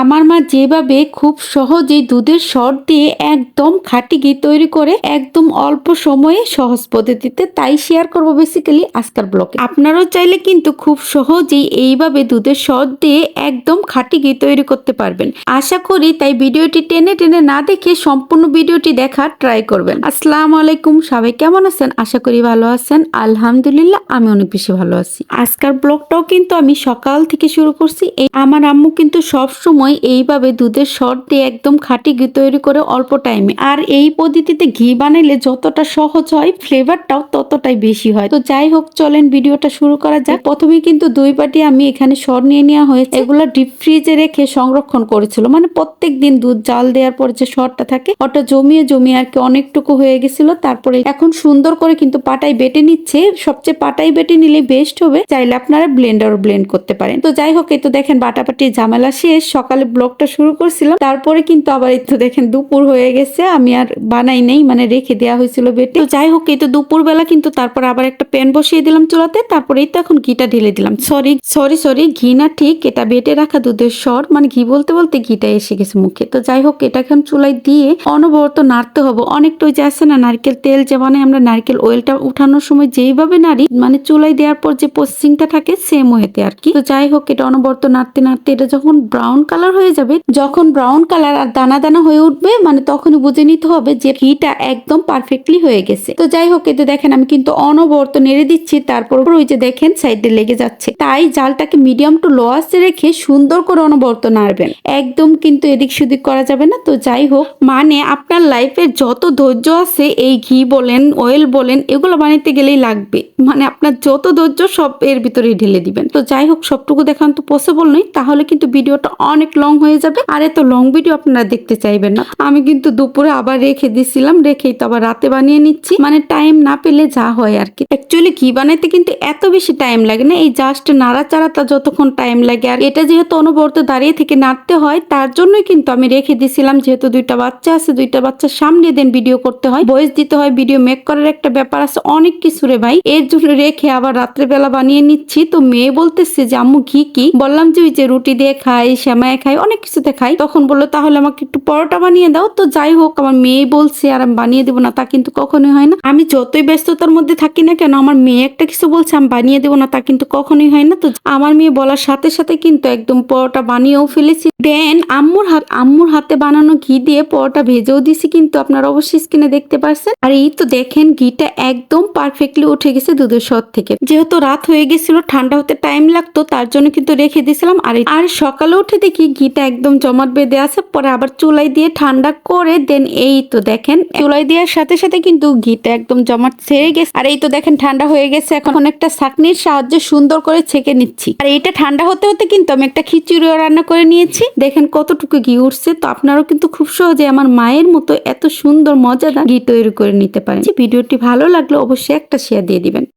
আমার মা যেভাবে খুব সহজেই দুধের সর দিয়ে একদম খাঁটি ঘি তৈরি করে একদম অল্প সময়ে সহজ পদ্ধতিতে তাই শেয়ার করব বেসিক্যালি আজকাল ব্লগে আপনারাও চাইলে কিন্তু খুব সহজেই এইভাবে দুধের সর দিয়ে একদম খাঁটি ঘি তৈরি করতে পারবেন। আশা করি তাই ভিডিওটি টেনে টেনে না দেখে সম্পূর্ণ ভিডিওটি দেখার ট্রাই করবেন। আসসালামু আলাইকুম, সবাই কেমন আছেন? আশা করি ভালো আছেন। আলহামদুলিল্লাহ, আমি অনেক বেশি ভালো আছি। আজকাল ব্লগটাও কিন্তু আমি সকাল থেকে শুরু করছি। এই আমার আম্মু কিন্তু সব সময় এইভাবে দুধের সর দিয়ে একদম খাঁটি ঘি তৈরি করে অল্প টাইমে আর এই পদ্ধতিতে ঘি বানাইলে যতটা সহজ হয় ফ্লেভারটাও ততটাই বেশি হয়। তো যাই হোক, চলেন ভিডিওটা শুরু করা যাক। প্রথমে কিন্তু দুই বাটি আমি এখানে সর নিয়ে নেওয়া হয়েছে। এগুলো ডিপ ফ্রিজে রেখে সংরক্ষণ করেছিল। মানে প্রত্যেক দিন দুধ জাল দেওয়ার পর যে সরটা থাকে, ওটা জমিয়ে জমিয়ে আর কি অনেকটুকু হয়ে গেছিল। তারপরে এখন সুন্দর করে কিন্তু পাটাই বেটে নিচ্ছে। সবচেয়ে পাটাই বেটে নিলে বেস্ট হবে। চাইলে আপনারা ব্লেন্ডারও ব্লেন্ড করতে পারেন। তো যাই হোক, এই তো দেখেন বাটাবাটি ঝামেলা শেষ। সকালে ব্লগটা শুরু করছিলাম। তারপরে কিন্তু আবার এই তো দেখেন দুপুর হয়ে গেছে, আমি আর বানাই নেই মানে রেখে দেওয়া হয়েছিল বেটে। তো যাই হোক, এই তো দুপুর বেলা কিন্তু তারপর আবার একটা প্যান বসিয়ে দিলাম চুলাতে তারপরে এই তো এখন ঘিটা ঢেলে দিলাম। সরি সরি সরি, ঘি না ঠিক, এটা বেটে রাখা দুধের স্বর মানে ঘি বলতে বলতে ঘিটা এসে গেছে মুখে। তো যাই হোক এটা এখন চুলায় দিয়ে অনবরত নাড়তে হবে। অনেকটা ওই যে আছে না, নারকেল তেল যে মানে আমরা, নারকেল অয়েলটা উঠানোর সময় যেইভাবে নাড়ি মানে চুলায় দেওয়ার পর যে প্রসেসিংটা থাকে সেম ওয়েতে আর কি। তো যাই হোক, এটা অনবরত নাড়তে নাড়তে, এটা যখন ব্রাউন কালার হয়ে যাবে, যখন ব্রাউন কালার আর দানা দানা হয়ে উঠবে মানে তখনই বুঝে নিতে হবে যে ঘিটা একদম পারফেক্টলি হয়ে গেছে। তো যাই হোক এতে দেখেন, আমি কিন্তু অনবরত নেড়ে দিচ্ছি, তারপর ওই যে দেখেন সাইডে লেগে যাচ্ছে। তাই জালটাকে মিডিয়াম টু লো আঁচে রেখে সুন্দর করে অনবরত নাড়বেন। একদম কিন্তু এদিক সেদিক করা যাবে না। তো যাই হোক মানে আপনার লাইফের যত ধৈর্য আছে, এই ঘি বলেন অয়েল বলেন, এগুলো বানাইতে গেলেই লাগবে। মানে আপনার যত ধৈর্য সব এর ভিতরে ঢেলে দিবেন। তো যাই হোক, সবটুকু দেখান তো পসিবল নয়। তাহলে কিন্তু ভিডিওটা অনেক লং হয়ে যাবে। আর এত লং ভিডিও আপনারা দেখতে চাইবেন না। আমি কিন্তু দুপুরে আবার রেখে দিছিলাম, রেখেই তো আবার রাতে বানিয়ে নিচ্ছি। মানে টাইম না পেলে যা হয় আর কি। অ্যাকচুয়ালি ঘি বানাইতে কিন্তু এত বেশি টাইম লাগে না। এই জাস্ট নাড়াচাড়াটা যতক্ষণ টাইম লাগে আর এটা যেহেতু অনবরত দাঁড়িয়ে থেকে নাড়তে হয়, তার জন্যই কিন্তু আমি রেখে দিছিলাম। যেহেতু দুইটা বাচ্চা আছে, দুইটা বাচ্চা সামনে দেন ভিডিও করতে হয়। ভয়েস দিতে হয় ভিডিও মেক করার একটা ব্যাপার আছে। অনেক কিছু রে ভাই। এর জন্য রেখে আবার রাত্রেবেলা বানিয়ে নিচ্ছি। তো মেয়ে বলতেছে যে, আম্মু ঘি কি? বললাম যে, ওই যে রুটি দিয়ে খাই শ্যামায় খাই, অনেক কিছুতে খাই। তখন বলল, তাহলে আমাকে একটু পরোটা বানিয়ে দাও। তো যাই হোক, আমার মেয়ে বলছে, আর আমি বানিয়ে দেবো না। তা কিন্তু কখনোই হয় না। আমি যতই ব্যস্ততার মধ্যে থাকি না কেন, আমার মেয়ে একটা কিছু বলছে, আমি বানিয়ে দেবো না। তা কিন্তু কখনোই হয় না। তো আমার মেয়ে বলার সাথে সাথে কিন্তু একদম পরোটা বানিয়েও ফেলেছি। দেন আম্মুর হাত, আম্মুর হাতে বানানো ঘি দিয়ে পরোটা ভেজেও দিছি কিন্তু আপনার অবশ্যই স্ক্রিনে দেখতে পারছেন। আর এই তো দেখেন, ঘিটা একদম পারফেক্টলি উঠে গেছে দুধের সর থেকে। যেহেতু রাত হয়ে গেছিল, ঠান্ডা হতে টাইম লাগতো, তার জন্য কিন্তু রেখে দিয়েছিলাম। আর আর সকালে উঠে দেখি ঘিটা একদম জমাট বেঁধে আছে, পরে আবার চুলাই দিয়ে ঠান্ডা করে দেন। এই তো দেখেন, চুলাই দেওয়ার সাথে সাথে কিন্তু ঘিটা একদম জমাট ছেড়ে গেছে। আর এই তো দেখেন, ঠান্ডা হয়ে গেছে। এখন একটা ছাকনির সাহায্যে সুন্দর করে ছেঁকে নিচ্ছি। আর এটা ঠান্ডা হতে হতে কিন্তু আমি একটা খিচুড়িও রান্না করে নিয়েছি। দেখেন কতটুকু ঘি উঠছে, তো আপনারাও কিন্তু খুব সহজে আমার মায়ের মতো এত সুন্দর মজাদার ঘি তৈরি করে নিতে পারেন। ভিডিওটি ভালো লাগলে, অবশ্যই একটা শেয়ার দিয়ে দিবেন।